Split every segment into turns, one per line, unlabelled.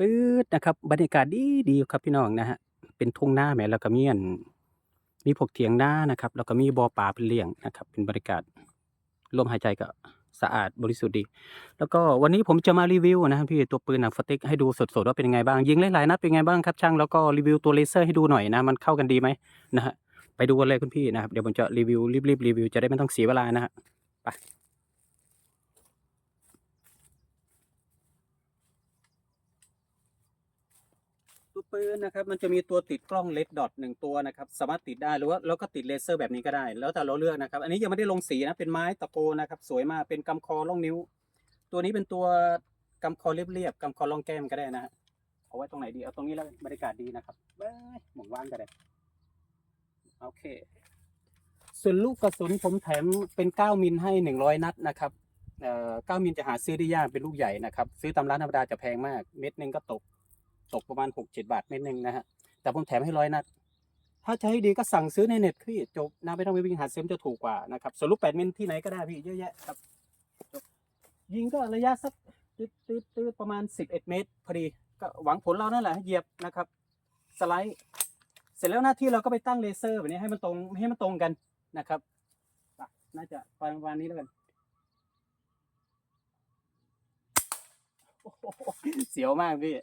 ปื๊ดนะครับ บรรยากาศดีดีครับพี่น้องนะฮะเป็นทุ่งนาแหมแล้วก็มีอันมีพวกเถียงหน้านะครับแล้วก็มีบ่อปลาเป็นเลี้ยงนะครับ เป็นบรรยากาศลมหายใจก็สะอาดบริสุทธิ์ดี แล้วก็วันนี้ผมจะมารีวิวนะครับพี่ตัวปืนหนังสติ๊กให้ดูสดๆว่าเป็นยังไงบ้าง ยิงหลายๆนัดเป็นยังไงบ้างครับช่างแล้วก็รีวิวตัวเลเซอร์ให้ดูหน่อยนะมันเข้ากันดีไหมนะฮะไปดูกันเลยคุณพี่นะครับเดี๋ยวผมจะรีวิวรีบๆรีวิวจะได้ไม่ต้องเสียเวลานะฮะไป ปืนนะครับ มันจะมีตัวติดกล้องเลดดอทหนึ่งตัวนะครับ สามารถติดได้หรือว่าแล้วก็ติดเลเซอร์แบบนี้ก็ได้ แล้วแต่เราเลือกนะครับ อันนี้ยังไม่ได้ลงสีนะ เป็นไม้ตะโกนะครับ สวยมาก เป็นกำคอล่องนิ้ว ตัวนี้เป็นตัวกำคอเรียบๆกำคอล่องแก้มก็ได้นะฮะ เอาไว้ตรงไหนดี เอาตรงนี้แล้วบรรยากาศดีนะครับเบ้ยหมองว่างก็ได้ โอเค ส่วนลูกกระสุนผมแถมเป็น 9 มิลให้ 100 นัดนะครับเอ่อ9มิลจะหาซื้อได้ยากเป็นลูกใหญ่นะครับ ซื้อตามร้านธรรมดาจะแพงมาก เม็ดนึงก็ตก ตกประมาณ6-7บาทเม็ดหนึงนะฮะ แต่ผมแถมให้ร้อยนัด ถ้าจะให้ดีก็สั่งซื้อในเน็ตพี่จบนะไม่ต้องไปวิ่งหาเซื้มจะถูกกว่านะครับส่วนลูก8มิลที่ไหนก็ได้พี่เยอะแยะครับ ยิงก็ระยะสักตืดตืดตืดประมาณ11เมตรพอดีก็หวังผลเรานั่นแหละเหยียบนะครับ สไลด์เสร็จแล้วหน้าที่เราก็ไปตั้งเลเซอร์แบบนี้ให้มันตรงให้มันตรงกันนะครับน่าจะประมาณนี้แล้วกันเสียวมากพี่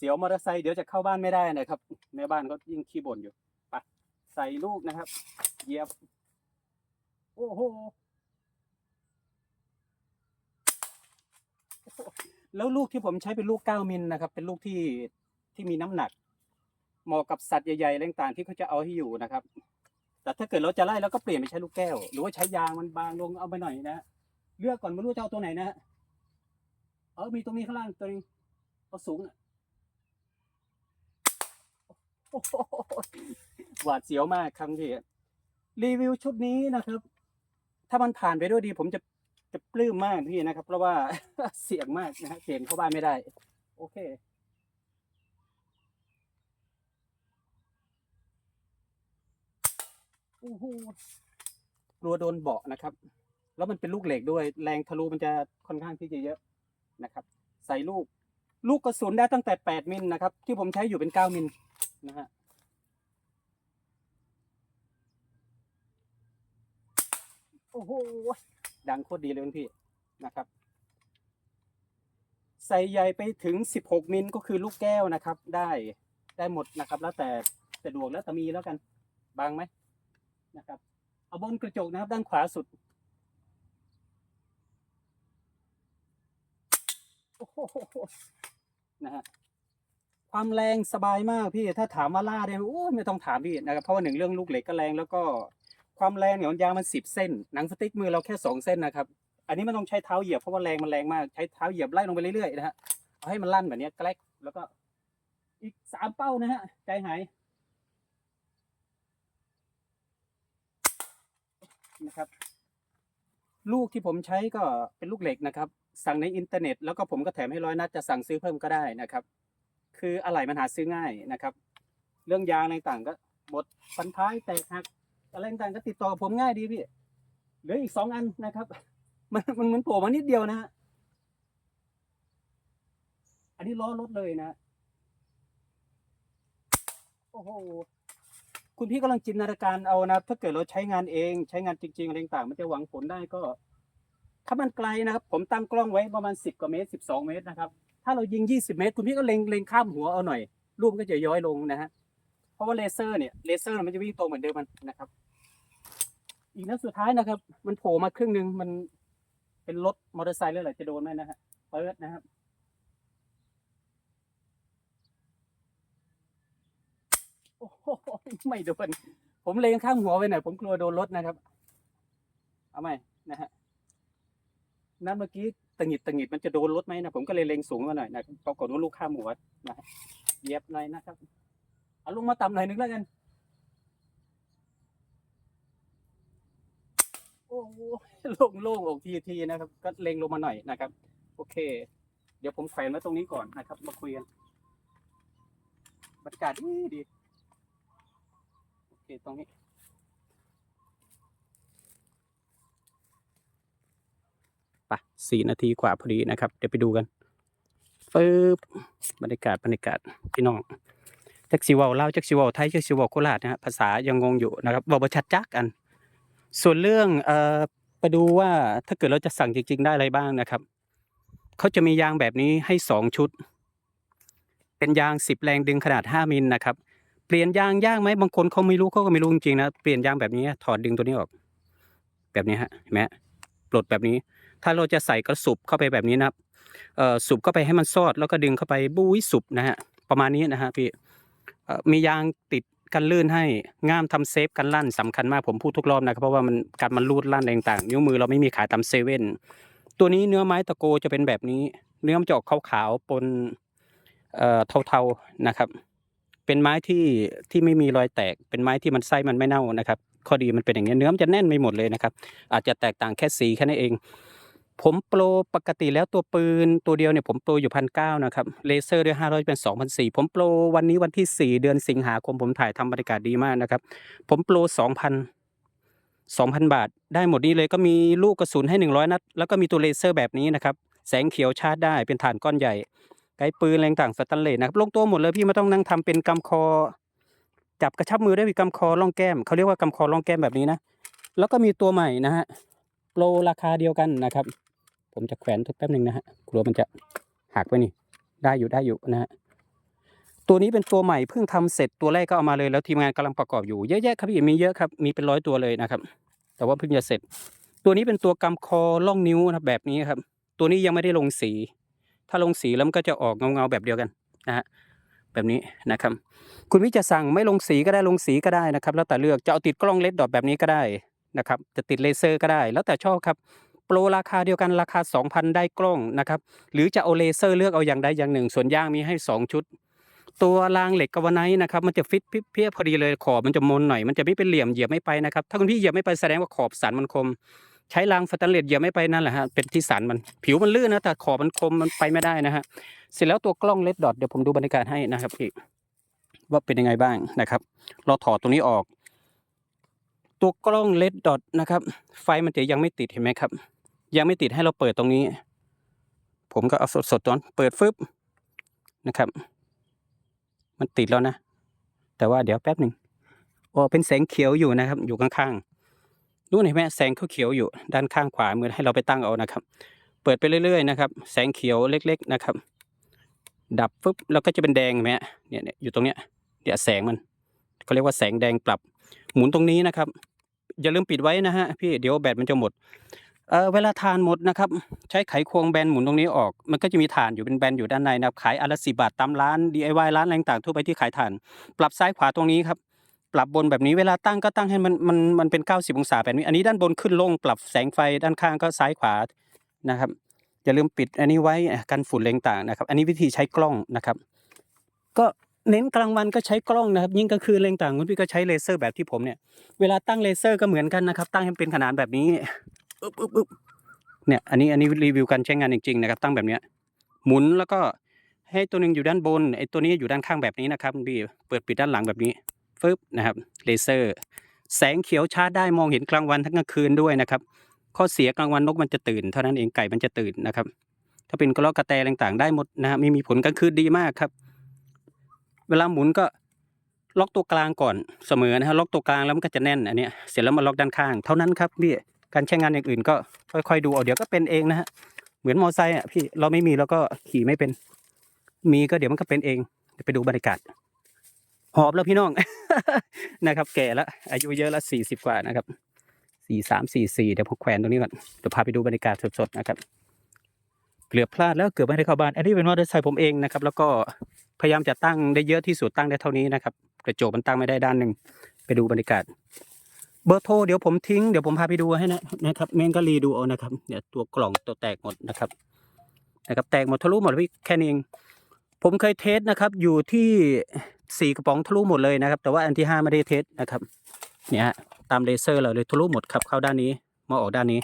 เสียวมอเตอร์ไซค์เดี๋ยวจะเข้าบ้านไม่ได้นะครับแม่บ้านก็ยิ่งขี้บ่นอยู่ไปใส่ลูกนะครับเหยียบโอ้โหแล้วลูกที่ผมใช้เป็นลูก9มิลนะครับ เป็นลูกที่ที่มีน้ำหนัก เหมาะกับสัตว์ใหญ่ๆอะไรต่างๆที่เขาจะเอาให้อยู่นะครับ แต่ถ้าเกิดเราจะไล่เราก็เปลี่ยนไปใช้ลูกแก้ว หรือว่าใช้ยางมันบางลงเอาไปหน่อยนะเลือกก่อนไม่รู้จะเอาตัวไหนนะเออมีตรงนี้ข้างล่างตัวนึงเอาสูงอะ โอ้โหหวาดเสียวมากครับพี่รีวิวชุดนี้นะครับ ถ้ามันผ่านไปด้วยดี ผมจะจะปลื้มมากพี่นะครับ เพราะว่าเสี่ยงมากนะฮะเสี่ยงเข้าบ้านไม่ได้ โอเคโอ้โหกลัวโดนเบาะนะครับ แล้วมันเป็นลูกเหล็กด้วย แรงทะลุมันจะค่อนข้างที่จะเยอะนะครับ ใส่ลูก ลูกกระสุนได้ตั้งแต่ 8 มิลนะครับ ที่ผมใช้อยู่เป็น 9 มิล นะฮะโอ้โหดังโคตรดีเลยคุณพี่นะครับ ใส่ใหญ่ไปถึง 16 มิลก็คือลูกแก้วนะครับ ได้ได้หมดนะครับ แล้วแต่สะดวกแล้วแต่มีแล้วกันบางไหมนะครับ เอาบนกระจกนะครับ ด้านขวาสุดโอ้โหนะฮะ ความแรงสบายมากพี่ ถ้าถามว่าล่าได้ไหมโอ้ไม่ต้องถามพี่นะครับ เพราะว่าหนึ่งเรื่องลูกเหล็กก็แรงแล้วก็ความแรงเนี่ยางมันสิบเส้น หนังสติ๊กมือเราแค่สองเส้นนะครับ อันนี้มันต้องใช้เท้าเหยียบเพราะว่าแรงมันแรงมาก ใช้เท้าเหยียบไล่ลงไปเรื่อยๆนะฮะ เอาให้มันลั่นแบบนี้แกลกแล้วก็อีกสามเป้านะฮะ ใจหาย นะครับ ลูกที่ผมใช้ก็เป็นลูกเหล็กนะครับ สั่งในอินเทอร์เน็ต แล้วก็ผมก็แถมให้ร้อยนัดจะสั่งซื้อเพิ่มก็ได้นะครับ คืออะไหล่มันหาซื้อง่ายนะครับ เรื่องยางอะไรต่างก็บดฟันท้ายแตกหักอะไรต่างก็ติดต่อผมง่ายดีพี่เหลืออีกสองอันนะครับ มันมันมันโผล่มานิดเดียวนะฮะอันนี้ล้อรถเลยนะ โอ้โหคุณพี่กำลังจินตนาการเอานะถ้าเกิดเราใช้งานเอง ใช้งานจริง ๆ อะไรต่างมันจะหวังผลได้ก็ ถ้ามันไกลนะครับ ผมตั้งกล้องไว้ประมาณสิบกว่าเมตรสิบสองเมตรนะครับ ถ้าเรายิงยี่สิบเมตร คุณพี่ก็เล็งเล็งข้ามหัวเอาหน่อยรูปมันก็จะย้อยลงนะฮะเพราะว่าเลเซอร์เนี่ยเลเซอร์มันจะวิ่งตรงเหมือนเดิมมันนะครับ อีกนัดสุดท้ายนะครับ มันโผล่มาครึ่งหนึ่งมันเป็นรถมอเตอร์ไซค์แล้วแหละจะโดนไหมนะฮะเปิดนะครับโอ้โหไม่โดนผมเลงข้างหัวไปหน่อยผมกลัวโดนรถนะครับ เอาไหมนะฮะนั่นเมื่อกี้ ตะหงิดตะหงิดมันจะโดนรถไหมนะผมก็เลยเล็งสูงมาหน่อยนะปรากฏว่าลูกข้ามหัวนะฮะเยียบหน่อยนะครับเอาลงมาต่ำหน่อยนึงแล้วกันโอ้โหโล่งโล่งอกทีทีนะครับ ก็เล็งลงมาหน่อยนะครับ โอเค เดี๋ยวผมแขวนไว้ตรงนี้ก่อนนะครับ มาคุยกันบรรยากาศดีดีโอเคตรงนี้ ไปสี่นาทีกว่าพอดีนะครับ เดี๋ยวไปดูกันปึ๊บบรรยากาศบรรยากาศพี่น้องจักสิเว้าลาจักสิว้าไทยจักสิว้าโคราชนะฮะภาษายังงงอยู่นะครับเว้าบ่ชัดจักกัน ส่วนเรื่องเอ่อไปดูว่าถ้าเกิดเราจะสั่งจริง ๆ ได้อะไรบ้างนะครับเขาจะมียางแบบนี้ให้สองชุด เป็นยางสิบแรงดึงขนาดห้ามิลนะครับ เปลี่ยนยางยากไหมบางคนเขาไม่รู้เขาก็ไม่รู้จริงๆนะเปลี่ยนยางแบบนี้ถอดดึงตัวนี้ออก แบบนี้ฮะเห็นไหมปลดแบบนี้ ถ้าเราจะใส่กระสุบเข้าไปแบบนี้นะครับเอ่อสุบเข้าไปให้มันซอดแล้วก็ดึงเข้าไปบุ้ยสุบนะฮะประมาณนี้นะฮะพี่มียางติดกันลื่นให้ง่ามทำเซฟกันลั่นสำคัญมากผมพูดทุกรอบนะครับเพราะว่ามันการมันรูดลั่นอะไรต่างๆนิ้วมือเราไม่มีขายตามเซเว่นตัวนี้เนื้อไม้ตะโกจะเป็นแบบนี้ เนื้อมันจะออกขาวๆปนเอ่อเทาๆนะครับ เป็นไม้ที่ที่ไม่มีรอยแตก เป็นไม้ที่มันไส้มันไม่เน่านะครับ ข้อดีมันเป็นอย่างนี้ยเนื้อมันจะแน่นไปหมดเลยนะครับ อาจจะแตกต่างแค่สีแค่นั้นเอง ผมโปรปกติแล้วตัวปืนตัวเดียวเนี่ยผมโปรอยู่พันเก้านะครับเลเซอร์ด้วยห้าร้อยเป็นสองพันสี่ผมโปรวันนี้วันที่สี่เดือนสิงหาคมผมถ่ายทำบรรยากาศดีมากนะครับผมโปรสองพันสองพันบาท ได้หมดนี้เลยก็มีลูกกระสุนให้หนึ่งร้อยนัด แล้วก็มีตัวเลเซอร์แบบนี้นะครับแสงเขียวชาร์จได้เป็นฐานก้อนใหญ่ไกปืนแรงต่างสแตนเลสนะครับลงตัวหมดเลยพี่ไม่ต้องนั่งทำเป็นกำคอ จับกระชับมือได้มีกำคอล่องแก้มเขาเรียกว่ากำคอล่องแก้มแบบนี้นะแล้วก็มีตัวใหม่นะฮะโปรราคาเดียวกันนะครับ ผมจะแขวนทุกแป๊บหนึ่งนะฮะกลัวมันจะหักไปนี่ได้อยู่ได้อยู่นะฮะตัวนี้เป็นตัวใหม่เพิ่งทำเสร็จตัวแรกก็เอามาเลยแล้วทีมงานกำลังประกอบอยู่เยอะแยะครับพี่มีเยอะครับมีเป็นร้อยตัวเลยนะครับ แต่ว่าเพิ่งจะเสร็จ ตัวนี้เป็นตัวกำคอล่องนิ้วนะครับแบบนี้ครับ ตัวนี้ยังไม่ได้ลงสี ถ้าลงสีแล้วมันก็จะออกเงาๆแบบเดียวกันนะฮะแบบนี้นะครับ คุณวิจะสั่งไม่ลงสีก็ได้ลงสีก็ได้นะครับ แล้วแต่เลือกจะเอาติดกล้องเลดดอทแบบนี้ก็ได้นะครับ จะติดเลเซอร์ก็ได้ แล้วแต่ชอบครับ โปรราคาเดียวกันราคา 2,000 ได้กล้องนะครับหรือจะเอาเลเซอร์เลือกเอาอย่างใดอย่างหนึ่ง ส่วนย่างมีให้ 2 ชุด ตัวรางเหล็กกาวไนท์นะครับมันจะฟิตเพี้ยพอดีเลยขอบมันจะมนหน่อยมันจะไม่เป็นเหลี่ยมเหยียบไม่ไปนะครับถ้าคุณพี่เหยียบไม่ไปแสดงว่าขอบสันมันคม ใช้รางสแตนเลสเหยียบไม่ไปนั่นแหละฮะเป็นที่สันมันผิวมันลื่นนะแต่ขอบมันคมมันไปไม่ได้นะฮะเสร็จแล้วตัวกล้องเลดดอทเดี๋ยวผมดูบรรยากาศให้นะครับพี่ว่าเป็นยังไงบ้างนะครับ เราถอดตัวนี้ออก ตัวกล้องเลดดอทนะครับ ไฟมันจะยังไม่ติดเห็นไหมครับ ยังไม่ติดให้เราเปิดตรงนี้ ผมก็เอาสดๆตอนเปิดฟึบนะครับ มันติดแล้วนะ แต่ว่าเดี๋ยวแป๊บหนึ่งโอ้เป็นแสงเขียวอยู่นะครับ อยู่ข้างๆนู่นเห็นไหมแสงเขียวอยู่ด้านข้างขวามือให้เราไปตั้งเอานะครับ เปิดไปเรื่อย ๆ นะครับ แสงเขียวเล็ก ๆ นะครับ ดับฟึบแล้วก็จะเป็นแดงเห็นไหมเนี่ยเนี่ยอยู่ตรงเนี้ยเดี๋ยวแสงมันเขาเรียกว่าแสงแดงปรับ หมุนตรงนี้นะครับ อย่าลืมปิดไว้นะฮะพี่เดี๋ยวแบตมันจะหมด เออเวลาทานหมดนะครับ ใช้ไขควงแบนหมุนตรงนี้ออก มันก็จะมีฐานอยู่เป็นแบนอยู่ด้านในนะครับขายอนละสิบาทตามร้าน DIY ร้านอะไรต่างๆทั่วไปที่ขายฐาน ปรับซ้ายขวาตรงนี้ครับ ปรับบนแบบนี้เวลาตั้งก็ตั้งให้มันมันมันเป็น 90 องศาแบบนี้ อันนี้ด้านบนขึ้นลงปรับแสงไฟด้านข้างก็ซ้ายขวานะครับอย่าลืมปิดอันนี้ไว้กันฝุ่นอะไรต่างนะครับ อันนี้วิธีใช้กล้องนะครับ ก็เน้นกลางวันก็ใช้กล้องนะครับ ยิ่งกลางคืนอะไรต่างคุณพี่ก็ใช้เลเซอร์แบบที่ผมเนี่ย เวลาตั้งเลเซอร์ก็เหมือนกันนะครับ ตั้งให้เป็นขนาดแบบนี้ อึ๊บอึ๊บอึ๊บเนี่ยอันนี้อันนี้รีวิวการใช้งานจริงๆนะครับ ตั้งแบบเนี้ยหมุนแล้วก็ให้ตัวหนึ่งอยู่ด้านบนไอ้ตัวนี้อยู่ด้านข้างแบบนี้นะครับคุณพี่เปิดปิดด้านหลังแบบนี้ฟึบนะครับเลเซอร์ แสงเขียวชาร์จได้มองเห็นกลางวันทั้งกลางคืนด้วยนะครับ ข้อเสียกลางวันนกมันจะตื่นเท่านั้นเองไก่มันจะตื่นนะครับ ถ้าเป็นกระรอกกระแตต่างๆได้หมดนะฮะม่มีผลกลางคืนดีมากครับ เวลาหมุนก็ล็อกตัวกลางก่อนเสมอนะฮะล็อกตัวกลางแล้วมันก็จะแน่นอันนี้เสร็จแล้วมาล็อกด้านข้าง เท่านั้นครับพี่ การใช้งานอย่างอื่นก็ค่อยๆดูเอาเดี๋ยวก็เป็นเองนะฮะเหมือนมอไซค์อะพี่เราไม่มีแล้วก็ขี่ไม่เป็น มีก็เดี๋ยวมันก็เป็นเองเดี๋ยวไปดูบรรยากาศหอบแล้วพี่น้อง นะครับ แก่แล้วอายุเยอะแล้วสี่สิบกว่านะครับสี่สามสี่สี่เดี๋ยวผมแขวนตรงนี้ก่อนเดี๋ยวพาไปดูบรรยากาศสดๆนะครับเกือบพลาดแล้วเกือบไม่ได้เข้าบ้าน อันนี้เป็นมอเตอร์ไซค์ผมเองนะครับ แล้วก็พยายามจะตั้งได้เยอะที่สุดตั้งได้เท่านี้นะครับ กระจกมันตั้งไม่ได้ด้านหนึ่งไปดูบรรยากาศ เบอร์โทรเดี๋ยวผมทิ้งเดี๋ยวผมพาไปดูให้นะนะครับเมนก็รีดูเอานะครับเนี่ยวตัวกล่องตัวแตกหมดนะครับนะครับ แตกหมดทะลุหมดพี่แค่นี้เองผมเคยเทสนะครับ อยู่ที่สี่กระป๋องทะลุหมดเลยนะครับ แต่ว่าอันที่ห้าไม่ได้เทสนะครับเนี่ยตามเลเซอร์เราเลยทะลุหมดครับเข้าด้านนี้มาออกด้านนี้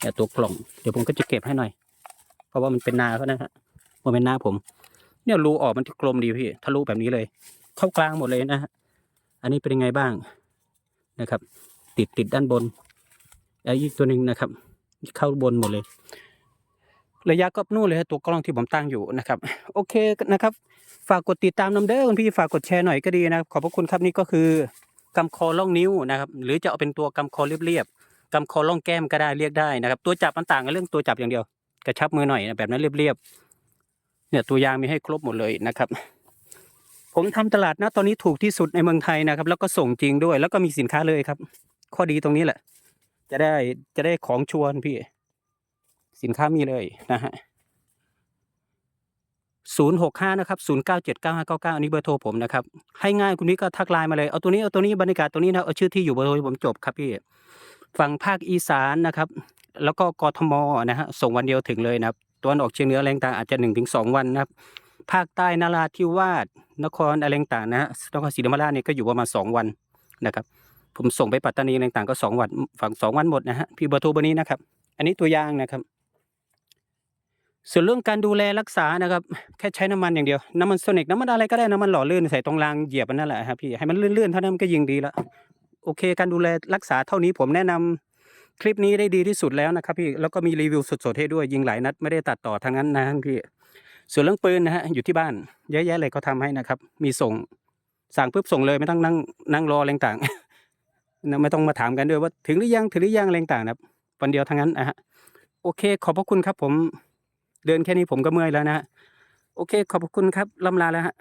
เนี่ยตัวกล่องเดี๋ยวผมก็จะเก็บให้หน่อย เพราะว่ามันเป็นนาเขานะฮะมันเป็นนาผม เนี่ยรูออกมันที่กลมดีพี่ทะลุแบบนี้เลย เข้ากลางหมดเลยนะฮะอันนี้เป็นยังไงบ้าง นะครับ ติดติดด้านบนแล้วอีกตัวหนึ่งนะครับ เข้าบนหมดเลย ระยะก็นู่นเลยฮะตัวกล้องที่ผมตั้งอยู่นะครับ โอเคนะครับ ฝากกดติดตามน้ำเด้อคุณพี่ฝากกดแชร์หน่อยก็ดีนะขอบพระคุณครับนี่ก็คือกำคอล่องนิ้วนะครับ หรือจะเอาเป็นตัวกำคอเรียบๆกำคอล่องแก้มก็ได้เรียกได้นะครับ ตัวจับมันต่างกันเรื่องตัวจับอย่างเดียว กระชับมือหน่อยนะแบบนั้นเรียบๆเนี่ยตัวยางมีให้ครบหมดเลยนะครับ ผมทำตลาดนะตอนนี้ถูกที่สุดในเมืองไทยนะครับ แล้วก็ส่งจริงด้วย แล้วก็มีสินค้าเลยครับ ข้อดีตรงนี้แหละ จะได้จะได้ของชวนพี่ สินค้ามีเลยนะฮะศูนย์หกห้านะครับศูนย์เก้าเจ็ดเก้าห้าเก้าเก้าอันนี้เบอร์โทรผมนะครับ ให้ง่ายคุณนี้ก็ทักไลน์มาเลย เอาตัวนี้เอาตัวนี้บรรยากาศตัวนี้นะเอาชื่อที่อยู่เบอร์โทรผมจบครับพี่ฝั่งภาคอีสานนะครับ แล้วก็กทมนะฮะส่งวันเดียวถึงเลยนะครับตัวนออกเชียงเหนืออะไรต่างอาจจะหนึ่งถึงสองวันนะครับ ภาคใต้นาราธิวาส นครอะไรต่างนะฮะนครศรีธรรมราชเนี่ยก็อยู่ประมาณสองวันนะครับ ผมส่งไปปัตตานีอะไรต่างก็สองวันฝั่งสองวันหมดนะฮะพี่เบอร์โทรเบอร์นี้นะครับ อันนี้ตัวอย่างนะครับ ส่วนเรื่องการดูแลรักษานะครับ แค่ใช้น้ำมันอย่างเดียว น้ำมันโซนิกน้ำมันอะไรก็ได้น้ำมันหล่อลื่นใส่ตรงรางเหยียบมันนั่นแหละครับพี่ให้มันลื่นๆเท่านั้นก็ยิงดีแล้วโอเค การดูแลรักษาเท่านี้ผมแนะนำคลิปนี้ได้ดีที่สุดแล้วนะครับพี่แล้วก็มีรีวิวสดๆให้ด้วยยิงหลายนัดไม่ได้ตัดต่อทางนั้นนะพี่ ส่วนเรื่องปืนนะฮะอยู่ที่บ้านเยอะแยะเลยเขาทำให้นะครับ มีส่งสั่งปุ๊บส่งเลยไม่ต้องนั่งนั่งรออะไรต่างไม่ต้องมาถามกันด้วยว่าถึงหรือยังถึงหรือยังอะไรต่างนะครับวันเดียวทั้งนั้นนะฮะโอเค ขอบพระคุณครับ ผม เดินแค่นี้ผมก็เมื่อยแล้วนะฮะโอเค ขอบพระคุณครับลำลาแล้วฮะ